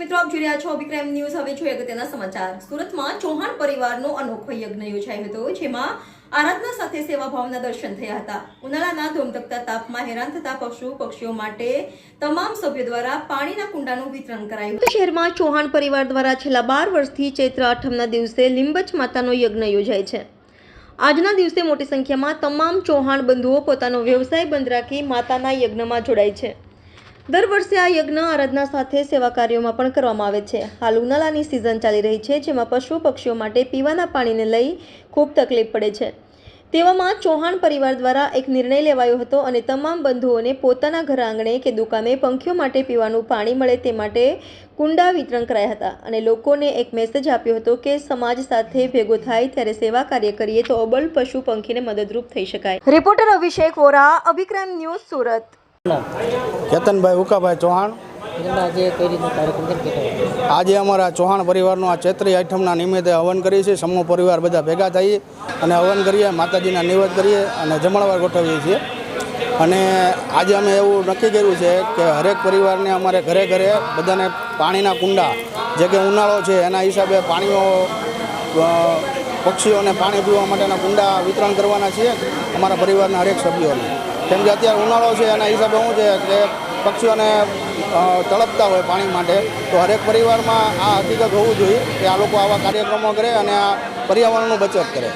મિત્રો, આપ જોઈ રહ્યા છો વિક્રમ ન્યૂઝ. હવે જોઈએ અગત્યના સમાચાર. સુરતમાં ચૌહાણ પરિવારનો અનોખો યજ્ઞ યોજાયો હતો, જેમાં આરાધના સાથે સેવાભાવના દર્શન થયા હતા. ઉનાળાના ધોમધકતા તાપમાં હેરાન થતા પશુ પક્ષીઓ માટે તમામ સભ્યો દ્વારા પાણીના કુંડાનું વિતરણ કરાયું શહેરમાં ચૌહાણ પરિવાર દ્વારા છેલ્લા બાર વર્ષથી ચૈત્ર આઠમના દિવસે લીંબચ માતાનો યજ્ઞ યોજાય છે. આજના દિવસે મોટી સંખ્યામાં તમામ ચૌહાણ બંધુઓ પોતાનો વ્યવસાય બંધ રાખી માતાના યજ્ઞમાં જોડાય છે. દર વર્ષે આ યજ્ઞ આરાધના સાથે સેવા કાર્યોમાં પણ કરવામાં આવે છે. હાલ ઉનાળાની સિઝન ચાલી રહી છે, જેમાં પશુ પક્ષીઓ માટે પીવાના પાણીને લઈ ખૂબ તકલીફ પડે છે. તેવામાં ચૌહાણ પરિવાર દ્વારા એક નિર્ણય લેવાયો હતો અને તમામ બંધુઓને પોતાના ઘર આંગણે કે દુકાને પંખીઓ માટે પીવાનું પાણી મળે તે માટે કુંડા વિતરણ કરાયા હતા અને લોકોને એક મેસેજ આપ્યો હતો કે સમાજ સાથે ભેગો થાય ત્યારે સેવા કાર્ય કરીએ તો અબલ પશુ પંખીને મદદરૂપ થઈ શકાય. Reporter Abhishek Vora, Abhikram news Surat. કેતનભાઈ ઉકાભાઈ ચૌહાણ. આજે અમારા ચૌહાણ પરિવારનું આ ચૈત્રી આઠમના નિમિત્તે હવન કરીએ છીએ. સમૂહ પરિવાર બધા ભેગા થઈએ અને હવન કરીએ માતાજીના નિવેદ કરીએ અને જમણવાર ગોઠવીએ છીએ. અને આજે અમે એવું નક્કી કર્યું છે કે હરેક પરિવારને અમારે ઘરે ઘરે બધાને પાણીના કુંડા જે કે ઉનાળો છે એના હિસાબે પાણીઓ પક્ષીઓને પાણી પીવા માટેના કુંડા વિતરણ કરવાના છીએ અમારા પરિવારના હરેક સભ્યોને. કેમ કે અત્યારે ઉનાળો છે એના હિસાબે શું છે કે પક્ષીઓને તળપતા હોય પાણી માટે. તો હરેક પરિવારમાં આ હકીકત હોવું જોઈએ કે આ લોકો આવા કાર્યક્રમો કરે અને આ પર્યાવરણનું બચત કરે.